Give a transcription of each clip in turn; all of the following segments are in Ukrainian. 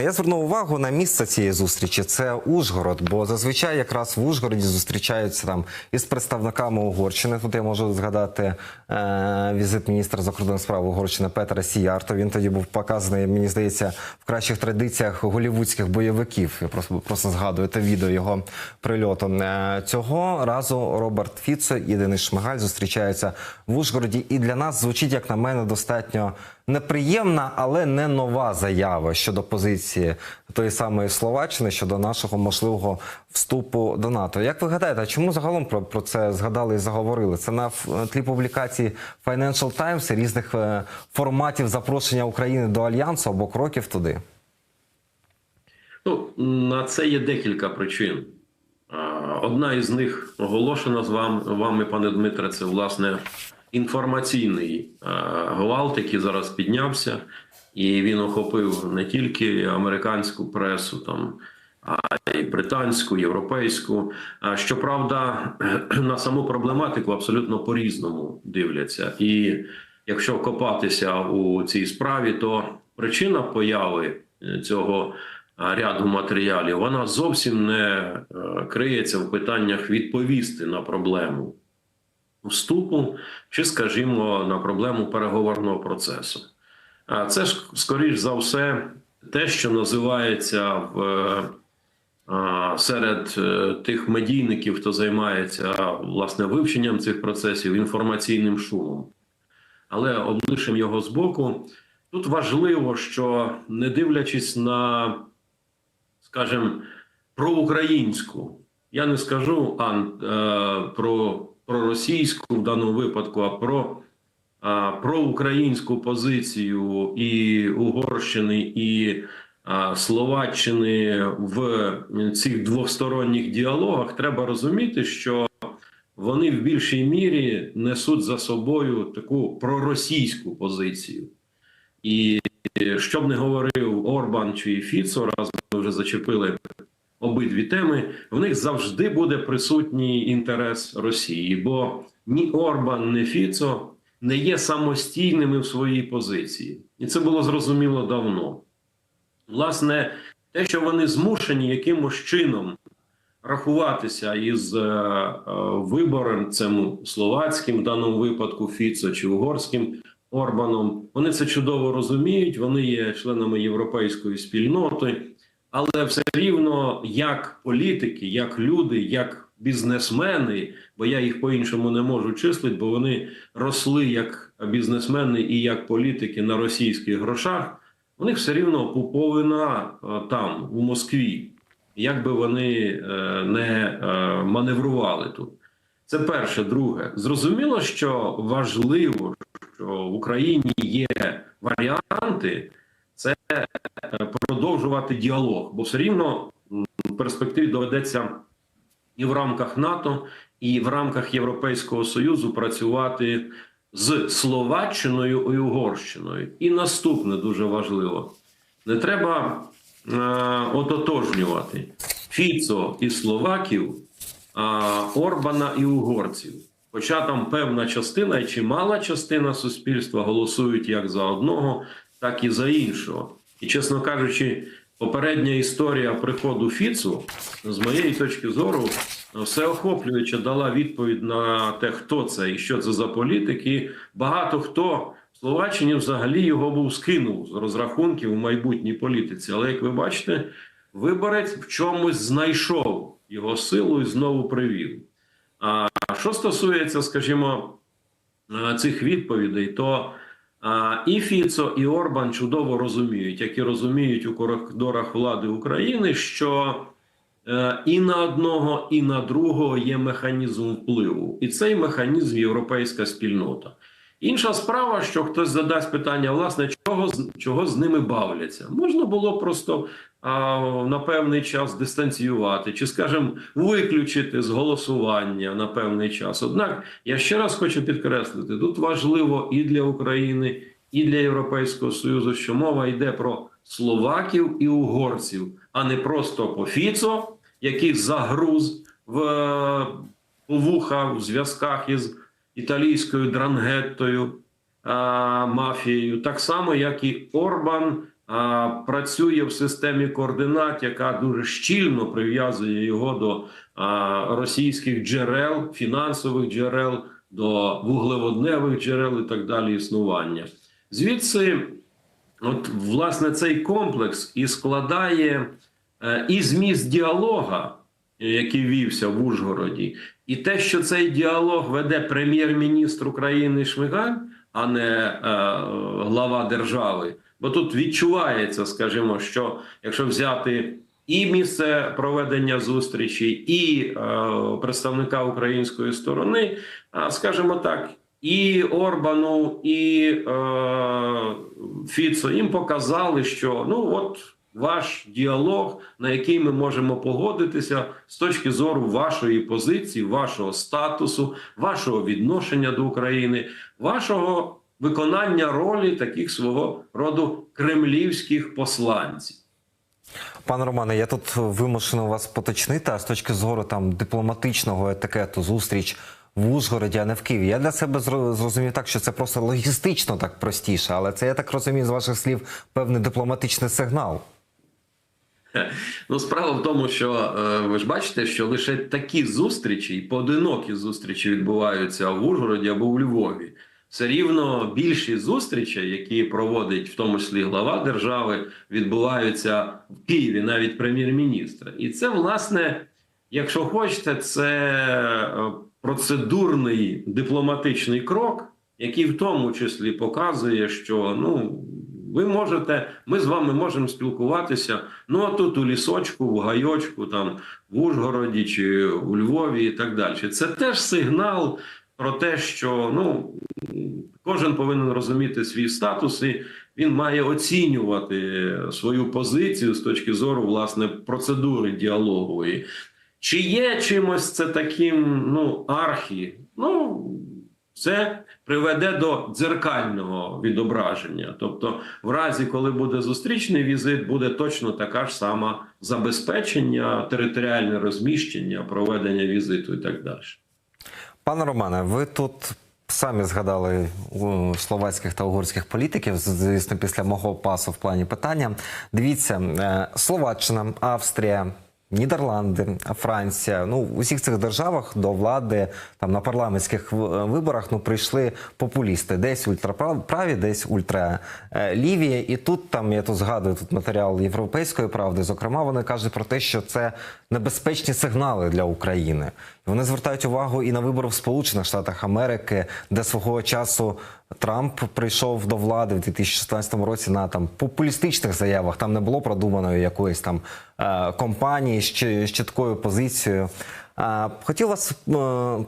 Я звернув увагу на місце цієї зустрічі. Це Ужгород, бо зазвичай якраз в Ужгороді зустрічаються там із представниками Угорщини. Тут я можу згадати е, візит міністра закордонних справ Угорщини Петра Сіярто. Він тоді був показаний, мені здається, в кращих традиціях голівудських бойовиків. Я просто просто згадую те відео його прильоту. Е, цього разу Роберт Фіцо і Денис Шмигаль зустрічаються в Ужгороді. І для нас звучить, як на мене, достатньо неприємна, але не нова заява щодо позиції тої самої Словаччини щодо нашого можливого вступу до НАТО. Як ви гадаєте, а чому загалом про, про це згадали і заговорили? Це на тлі публікації Financial Times різних е, форматів запрошення України до альянсу або кроків туди? Ну, на це є декілька причин. Одна із них оголошена з вами, вами, пане Дмитре, це власне інформаційний гвалт, який зараз піднявся, і він охопив не тільки американську пресу, там, а й британську, європейську. А, Щоправда, на саму проблематику абсолютно по-різному дивляться. І якщо копатися у цій справі, то причина появи е, цього ряду матеріалів, вона зовсім не е, криється в питаннях відповісти на проблему вступу, чи, скажімо, на проблему переговорного процесу. А Це ж скоріш за все те, що називається в е, серед е, тих медійників, хто займається власне вивченням цих процесів інформаційним шумом. Але облишимо його збоку. Тут важливо, що не дивлячись на, скажімо, проукраїнську, я не скажу а, е, про, про російську в даному випадку, а про а, проукраїнську позицію і Угорщини, і а, Словаччини в цих двосторонніх діалогах, треба розуміти, що вони в більшій мірі несуть за собою таку проросійську позицію. І що б не говорив Орбан чи Фіцо, раз ми вже зачепили обидві теми, в них завжди буде присутній інтерес Росії, бо ні Орбан, ні Фіцо не є самостійними в своїй позиції, і це було зрозуміло давно. Власне, те, що вони змушені якимось чином рахуватися із е, е, вибором цим словацьким, в даному випадку Фіцо чи угорським Орбаном, вони це чудово розуміють. Вони є членами європейської спільноти, але все рівно як політики, як люди, як бізнесмени, бо я їх по-іншому не можу числити, бо вони росли як бізнесмени і як політики на російських грошах. У них все рівно пуповина е, там, у Москві, як би вони е, не е, маневрували тут. Це перше. Друге, зрозуміло, що важливо, що в Україні є варіанти, це е, продовжувати діалог, бо все рівно в перспективі доведеться і в рамках НАТО, і в рамках Європейського Союзу працювати з Словаччиною і Угорщиною. І наступне дуже важливо: не треба е, ототожнювати Фіцо і Словаків, а Орбана і угорців. Хоча там певна частина і чимала частина суспільства голосують як за одного, так і за іншого. І, чесно кажучи, попередня історія приходу Фіцу, з моєї точки зору, всеохоплююче дала відповідь на те, хто це і що це за політик. І багато хто в Словаччині взагалі його був скинув з розрахунків у майбутній політиці. Але як ви бачите, виборець в чомусь знайшов його силу і знову привів. А що стосується, скажімо, цих відповідей, то і Фіцо, і Орбан чудово розуміють, як і розуміють у коридорах влади України, що е, і на одного, і на другого є механізм впливу, і цей механізм європейська спільнота. Інша справа, що хтось задасть питання, власне, чого чого з ними бавляться, можна було просто а, на певний час дистанціювати, чи, скажімо, виключити з голосування на певний час. Однак я ще раз хочу підкреслити: тут важливо і для України, і для Європейського Союзу, що мова йде про словаків і угорців, а не просто по Фіцо, який загруз в е, вуха в зв'язках із італійською дрангеттою а, мафією, так само як і Орбан а працює в системі координат, яка дуже щільно прив'язує його до а, російських джерел, фінансових джерел, до вуглеводневих джерел і так далі існування. Звідси, от власне, цей комплекс і складає е, і зміст діалога, е, який вівся в Ужгороді, і те, що цей діалог веде прем'єр-міністр України Шмигаль, а не е, глава держави. Бо тут відчувається, скажімо, що якщо взяти і місце проведення зустрічі, і е, представника української сторони, а скажімо так, і Орбану, і е, Фіцо їм показали, що ну от ваш діалог, на який ми можемо погодитися з точки зору вашої позиції, вашого статусу, вашого відношення до України, вашого виконання ролі таких свого роду кремлівських посланців. Пане Романе, я тут вимушений вас поточнити, а з точки зору там дипломатичного етикету зустріч в Ужгороді, а не в Києві. Я для себе зро- зрозумів так, що це просто логістично так простіше, але це я так розумію з ваших слів певний дипломатичний сигнал. Ну, справа в тому, що е, ви ж бачите, що лише такі зустрічі, і поодинокі зустрічі відбуваються в Ужгороді або в Львові. Все рівно більші зустрічі, які проводить в тому числі глава держави, відбуваються в Києві, навіть прем'єр-міністра. І це, власне, якщо хочете, це е, процедурний дипломатичний крок, який в тому числі показує, що ну. Ви можете, ми з вами можемо спілкуватися. Ну а тут у лісочку, в гайочку, там в Ужгороді чи у Львові, і так далі. Це теж сигнал про те, що ну кожен повинен розуміти свій статус, і він має оцінювати свою позицію з точки зору власне процедури діалогу. І чи є чимось це таким ну архі? Ну це приведе до дзеркального відображення. Тобто, в разі, коли буде зустрічний візит, буде точно така ж сама забезпечення, територіальне розміщення, проведення візиту і так далі. Пане Романе, ви тут самі згадали у, словацьких та угорських політиків, звісно, після мого пасу в плані питання. Дивіться, е, Словаччина, Австрія. Нідерланди, Франція, ну у всіх цих державах до влади там на парламентських виборах ну прийшли популісти, десь ультраправі, десь ультраліві. І тут там я тут згадую тут матеріал європейської правди. Зокрема, вони кажуть про те, що це небезпечні сигнали для України. Вони звертають увагу і на вибори в Сполучених Штатах Америки, де свого часу Трамп прийшов до влади в 2016 році на там популістичних заявах. Там не було продуманої якоїсь там е, компанії з, чіткою позицією. Хотів вас е,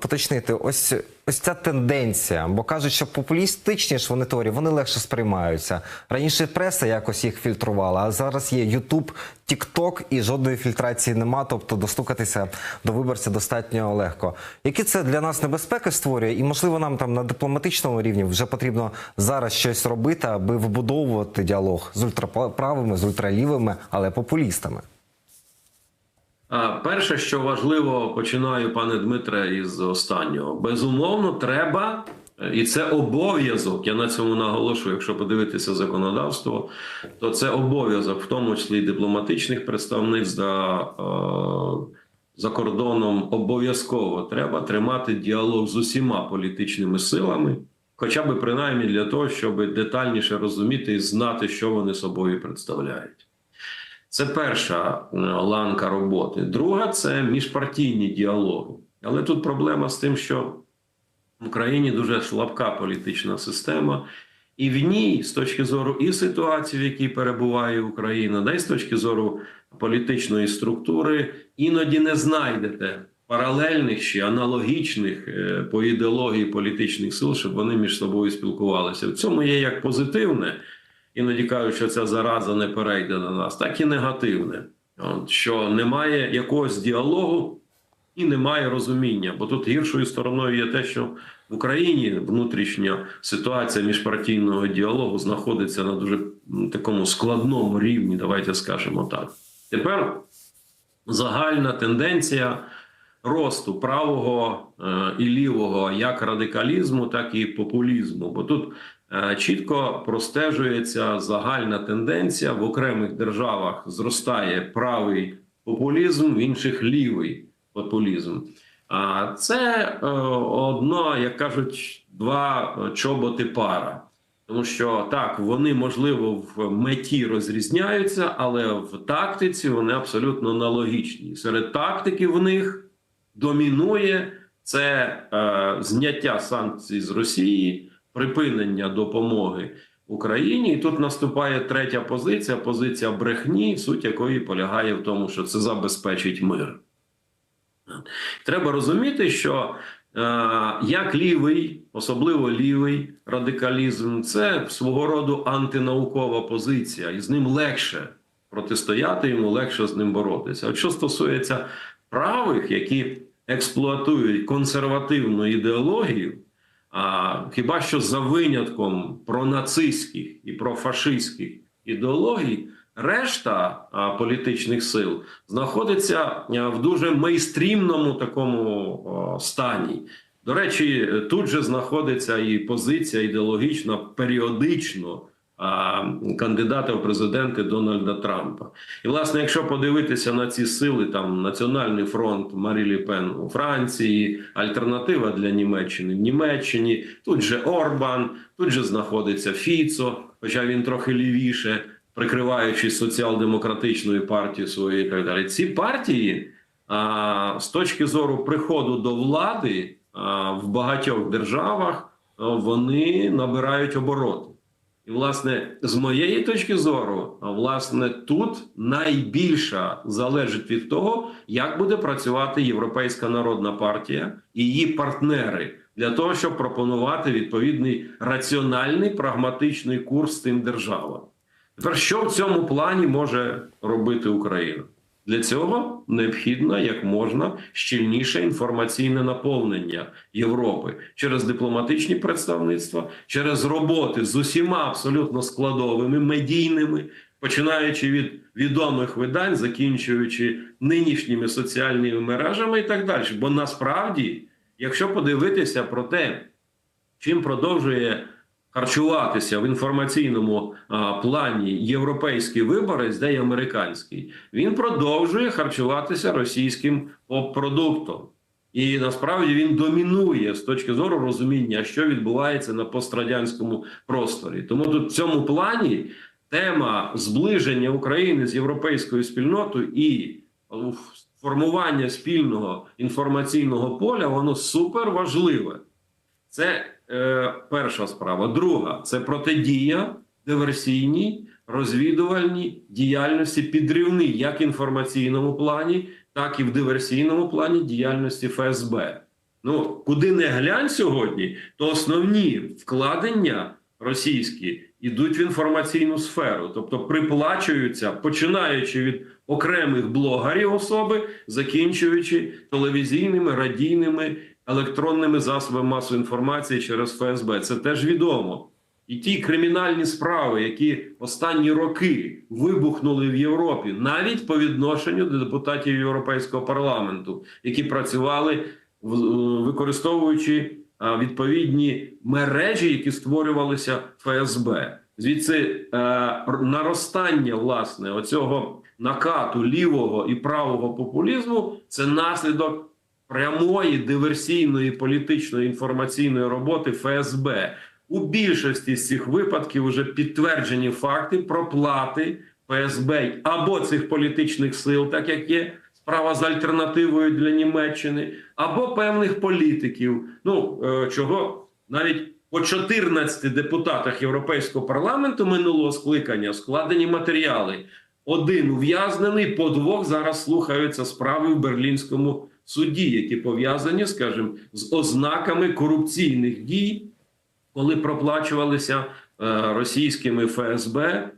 поточнити, ось ось ця тенденція, бо кажуть, що популістичні ж вони теорії, вони легше сприймаються. Раніше преса якось їх фільтрувала, а зараз є Ютуб, Тікток і жодної фільтрації нема. Тобто достукатися до виборця достатньо легко. Які це для нас небезпеки створює, і можливо нам там на дипломатичному рівні вже потрібно зараз щось робити, аби вибудовувати діалог з ультраправими, з ультралівими, але популістами. Перше, що важливо, починаю, пане Дмитре, із останнього. Безумовно, треба, і це обов'язок. Я на цьому наголошую. Якщо подивитися законодавство, то це обов'язок, в тому числі дипломатичних представництв за, за кордоном. Обов'язково треба тримати діалог з усіма політичними силами, хоча б принаймні для того, щоб детальніше розуміти і знати, що вони собою представляють. Це перша е, ланка роботи. Друга це міжпартійні діалоги. Але тут проблема з тим, що в Україні дуже слабка політична система, і в ній, з точки зору і ситуації, в якій перебуває Україна, да й з точки зору політичної структури, іноді не знайдете паралельних чи аналогічних е, по ідеології політичних сил, щоб вони між собою спілкувалися. В цьому є як позитивне іноді кажуть, що ця зараза не перейде на нас, так і негативне. Що немає якогось діалогу і немає розуміння. Бо тут гіршою стороною є те, що в Україні внутрішня ситуація міжпартійного діалогу знаходиться на дуже такому складному рівні, давайте скажемо так. Тепер загальна тенденція росту правого е, і лівого як радикалізму, так і популізму. Бо тут чітко простежується загальна тенденція в окремих державах зростає правий популізм, в інших лівий популізм. А це е, одно, як кажуть, два е, чоботи пара. Тому що так, вони можливо в меті розрізняються, але в тактиці вони абсолютно аналогічні. Серед тактики в них домінує це е, зняття санкцій з Росії, припинення допомоги Україні. І тут наступає третя позиція позиція брехні, суть якої полягає в тому, що це забезпечить мир. Треба розуміти, що е, як лівий, особливо лівий радикалізм, це свого роду антинаукова позиція, і з ним легше протистояти, йому легше з ним боротися. От що стосується правих, які експлуатують консервативну ідеологію, а хіба що за винятком пронацистських і профашистських ідеологій, решта а, політичних сил знаходиться в дуже мейстрімному такому а, стані. До речі, тут же знаходиться і позиція ідеологічна періодично кандидата в президенти Дональда Трампа. І, власне, якщо подивитися на ці сили, там Національний фронт Марі Лі Пен у Франції, альтернатива для Німеччини в Німеччині, тут же Орбан, тут же знаходиться Фіцо, хоча він трохи лівіше, прикриваючись соціал-демократичною партією своєю і так далі. Ці партії а, з точки зору приходу до влади а, в багатьох державах вони набирають обороти. І, власне, з моєї точки зору, власне, тут найбільша залежить від того, як буде працювати Європейська народна партія і її партнери для того, щоб пропонувати відповідний раціональний прагматичний курс тим державам. Тепер що в цьому плані може робити Україна? Для цього необхідно як можна щільніше інформаційне наповнення Європи через дипломатичні представництва, через роботи з усіма абсолютно складовими медійними, починаючи від відомих видань, закінчуючи нинішніми соціальними мережами і так далі. Бо насправді, якщо подивитися про те, чим продовжує харчуватися в інформаційному а, плані європейський виборець, де й американський, він продовжує харчуватися російським продуктом. І насправді він домінує з точки зору розуміння, що відбувається на пострадянському просторі. Тому тут в цьому плані тема зближення України з європейською спільнотою і формування спільного інформаційного поля воно супер важливе. Це е, перша справа. Друга це протидія диверсійній розвідувальній діяльності підривній, як інформаційному плані, так і в диверсійному плані діяльності ФСБ. Ну куди не глянь сьогодні, то основні вкладення російські йдуть в інформаційну сферу, тобто приплачуються, починаючи від окремих блогерів особи, закінчуючи телевізійними радійними електронними засобами масової інформації через ФСБ. Це теж відомо. І ті кримінальні справи, які останні роки вибухнули в Європі, навіть по відношенню до депутатів Європейського парламенту, які працювали використовуючи відповідні мережі, які створювалися ФСБ. Звідси е, наростання власне оцього накату лівого і правого популізму це наслідок прямої диверсійної політичної інформаційної роботи ФСБ. У більшості з цих випадків вже підтверджені факти проплати ФСБ або цих політичних сил, так як є справа з альтернативою для Німеччини, або певних політиків. Ну е, чого навіть по 14 депутатах Європейського парламенту минулого скликання складені матеріали. Один ув'язнений, по двох зараз слухаються справи в Берлінському суді, які пов'язані, скажімо, з ознаками корупційних дій, коли проплачувалися е, російськими ФСБ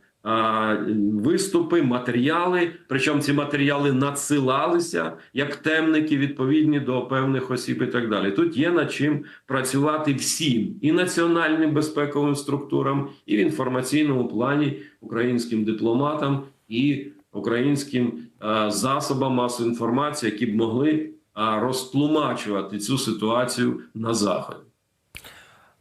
виступи, матеріали. Причому ці матеріали надсилалися як темники відповідні до певних осіб і так далі. Тут є над чим працювати всім і національним безпековим структурам, і в інформаційному плані українським дипломатам і українським засобам масової інформації, які б могли розтлумачувати цю ситуацію на заході.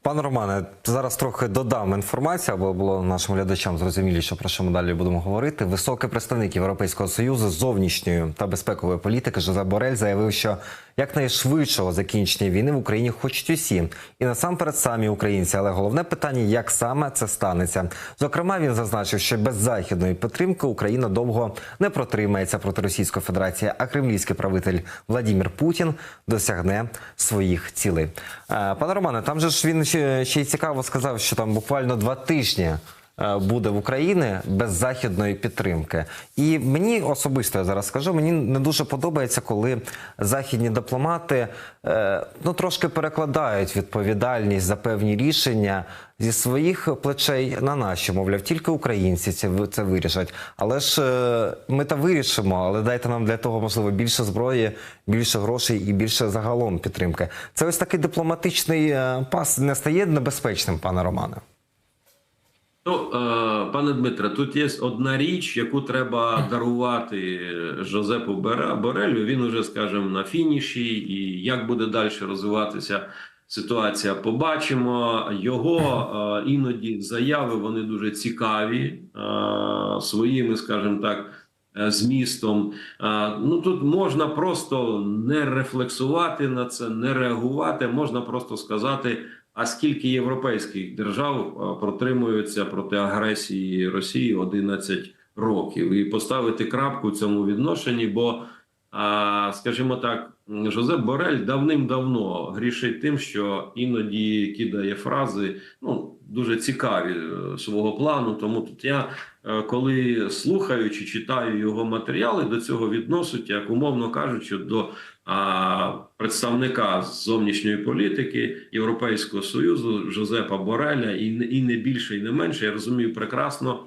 Пане Романе, зараз трохи додам інформацію, аби було нашим глядачам зрозуміліше, про що ми далі будемо говорити. Високий представник Європейського союзу зовнішньої та безпекової політики Жозе Борель заявив, що якнайшвидшого закінчення війни в Україні хочуть усі, і насамперед самі українці. Але головне питання, як саме це станеться. Зокрема, він зазначив, що без західної підтримки Україна довго не протримається проти Російської Федерації, а кремлівський правитель Владимир Путін досягне своїх цілей. Е, Пане Романе, там же ж він ще, ще й цікаво сказав, що там буквально два тижні. Е, Буде в Україні без західної підтримки, і мені особисто я зараз скажу, мені не дуже подобається, коли західні дипломати е, ну трошки перекладають відповідальність за певні рішення зі своїх плечей на наші. Мовляв, тільки українці це, це вирішать. Але ж е, ми та вирішимо, але дайте нам для того можливо більше зброї, більше грошей і більше загалом підтримки. Це ось такий дипломатичний пас не стає небезпечним, пане Романе. Ну, е, пане Дмитре, тут є одна річ, яку треба дарувати Жозепу Борелю. Він уже, скажімо, на фініші, і як буде далі розвиватися ситуація, побачимо. Його е, іноді заяви вони дуже цікаві е, своїми, скажімо так. Змістом, ну тут можна просто не рефлексувати на це, не реагувати. Можна просто сказати, а скільки європейських держав протримуються проти агресії Росії 11 років, і поставити крапку в цьому відношенні, бо, скажімо так, Жозеп Борель давним-давно грішить тим, що іноді кидає фрази, ну дуже цікаві е, свого плану. Тому тут я, е, коли слухаю чи читаю його матеріали, до цього відносять, як умовно кажучи, до представника зовнішньої політики Європейського союзу Жозепа Бореля, і не, більше, і не менше. Я розумію прекрасно,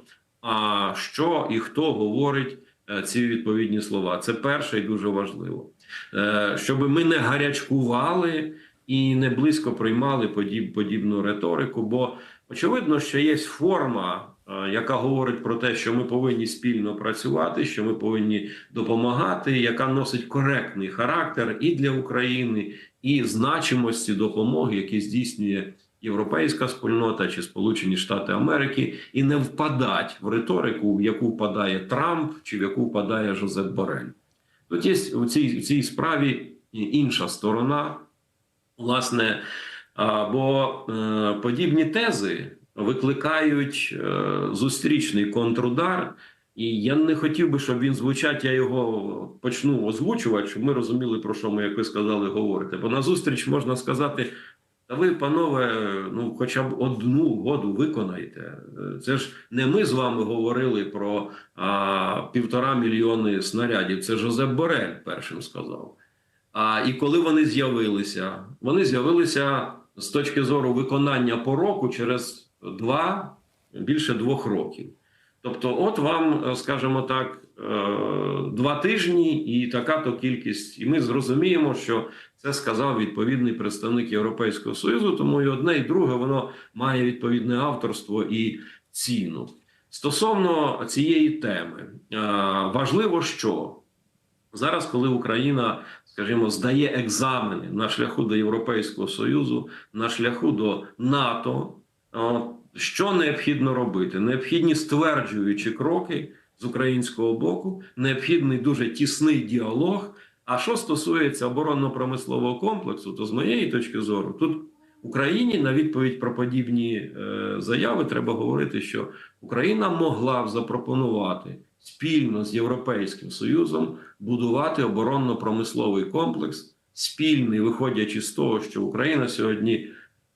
що і хто говорить е, ці відповідні слова. Це перше і дуже важливо, Е, щоб ми не гарячкували і не близько приймали подібну риторику. Бо очевидно, що є форма. Е, Яка говорить про те, що ми повинні спільно працювати, що ми повинні допомагати, яка носить коректний характер і для України, і значимості допомоги, які здійснює європейська спільнота чи Сполучені Штати Америки, і не впадать в риторику, в яку впадає Трамп чи в яку впадає Жозеп Борель. Тут є у цій, у цій справі інша сторона, власне, бо е, подібні тези викликають е, зустрічний контрудар. І я не хотів би, щоб він звучать, я його почну озвучувати, щоб ми розуміли, про що ми, як ви сказали, говорите. Бо на зустріч можна сказати: та ви, панове, ну хоча б одну угоду виконайте. Е, Це ж не ми з вами говорили про а, півтора мільйони снарядів. Це Жозеп Борель першим сказав. А і коли вони з'явилися, вони з'явилися з точки зору виконання по року через два більше двох років. Тобто, от вам, е, скажімо так, е, два тижні і така то кількість. І ми зрозуміємо, що це сказав відповідний представник Європейського Союзу, тому і одне, і друге воно має відповідне авторство і ціну. Стосовно цієї теми, е, важливо, що зараз, коли Україна, скажімо, здає екзамени на шляху до Європейського Союзу, на шляху до НАТО, що необхідно робити? Необхідні стверджуючі кроки з українського боку, необхідний дуже тісний діалог. А що стосується оборонно-промислового комплексу, то з моєї точки зору, тут Україні на відповідь про подібні е, заяви треба говорити, що Україна могла б запропонувати спільно з Європейським Союзом будувати оборонно-промисловий комплекс, спільний, виходячи з того, що Україна сьогодні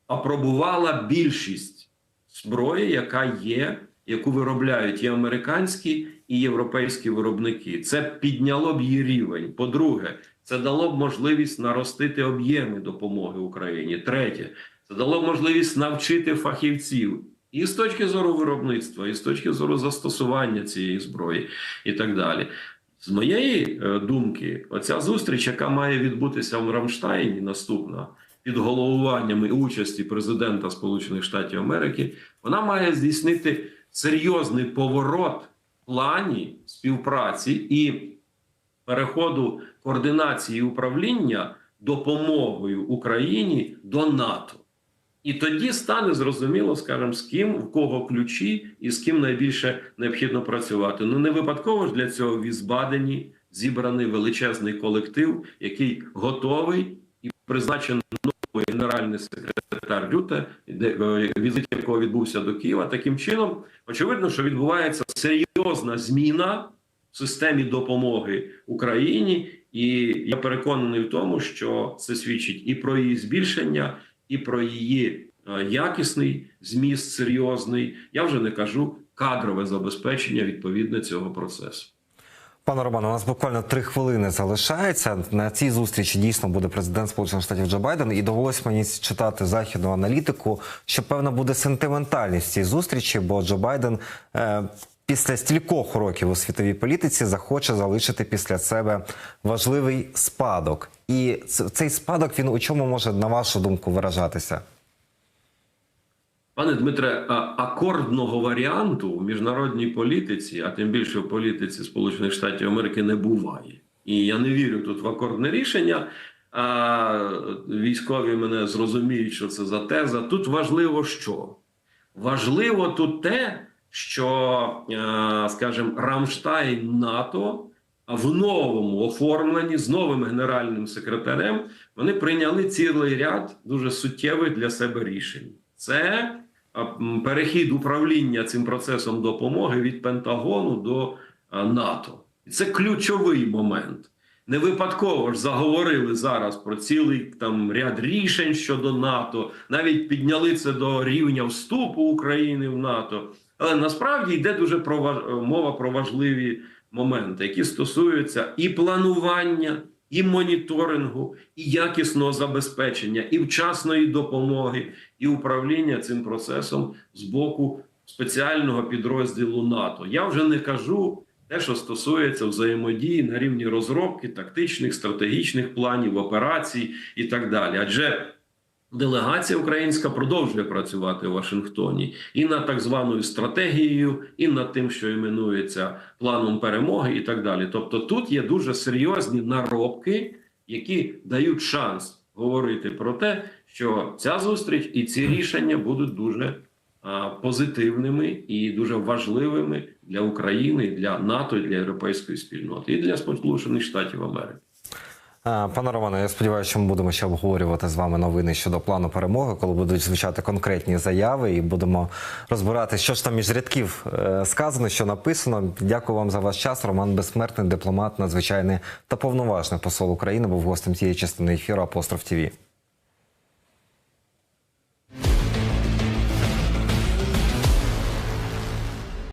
апробувала більшість зброї, яка є, яку виробляють і американські, і європейські виробники. Це підняло б її рівень. По-друге, це дало б можливість наростити об'єми допомоги Україні. Третє, це дало б можливість навчити фахівців і з точки зору виробництва, і з точки зору застосування цієї зброї, і так далі. З моєї е, думки, оця зустріч, яка має відбутися в Рамштайні, наступна під головуванням і участі президента Сполучених Штатів Америки, вона має здійснити серйозний поворот плані співпраці і переходу координації управління допомогою Україні до НАТО. І тоді стане зрозуміло, скажімо, з ким, в кого ключі і з ким найбільше необхідно працювати. Ну не випадково ж для цього Візбадені зібраний величезний колектив, який готовий і призначений генеральний секретар Рюте, е, візит якого відбувся до Києва. Таким чином, очевидно, що відбувається серйозна зміна в системі допомоги Україні, і я переконаний в тому, що це свідчить і про її збільшення, і про її е, якісний зміст, серйозний. Я вже не кажу кадрове забезпечення відповідне цього процесу. Пане Романе, у нас буквально три хвилини залишається. На цій зустрічі дійсно буде президент Сполучених Штатів Джо Байден, і довелось мені читати західну аналітику, що певно буде сентиментальність цієї зустрічі, бо Джо Байден е, після стількох років у світовій політиці захоче залишити після себе важливий спадок. І цей спадок він у чому може, на вашу думку, виражатися? Пане Дмитре, акордного варіанту в міжнародній політиці, а тим більше в політиці Сполучених Штатів Америки, не буває. І я не вірю тут в акордне рішення. А військові мене зрозуміють, що це за теза. Тут важливо що? Важливо тут те, що, е, скажімо, Рамштайн НАТО в новому оформленні з новим генеральним секретарем вони прийняли цілий ряд дуже суттєвих для себе рішень. Це перехід управління цим процесом допомоги від Пентагону до НАТО. І це ключовий момент. Не випадково ж заговорили зараз про цілий там ряд рішень щодо НАТО, навіть підняли це до рівня вступу України в НАТО. Але насправді йде дуже про мова про важливі моменти, які стосуються і планування, і моніторингу, і якісного забезпечення, і вчасної допомоги, і управління цим процесом з боку спеціального підрозділу НАТО. Я вже не кажу те, що стосується взаємодії на рівні розробки тактичних, стратегічних планів, операцій і так далі. Адже Делегація українська продовжує працювати у Вашингтоні і над так званою стратегією, і над тим, що іменується планом перемоги, і так далі. Тобто, тут є дуже серйозні наробки, які дають шанс говорити про те, що ця зустріч і ці рішення будуть дуже а, позитивними і дуже важливими для України, для НАТО, для європейської спільноти, і для Сполучених Штатів Америки. Пане Романе, я сподіваюся, що ми будемо ще обговорювати з вами новини щодо плану перемоги, коли будуть звучати конкретні заяви, і будемо розбирати, що ж там між рядків е, сказано, що написано. Дякую вам за ваш час. Роман Безсмертний, дипломат, надзвичайний та повноважний посол України, був гостем цієї частини ефіру Апостроф ТІВІ.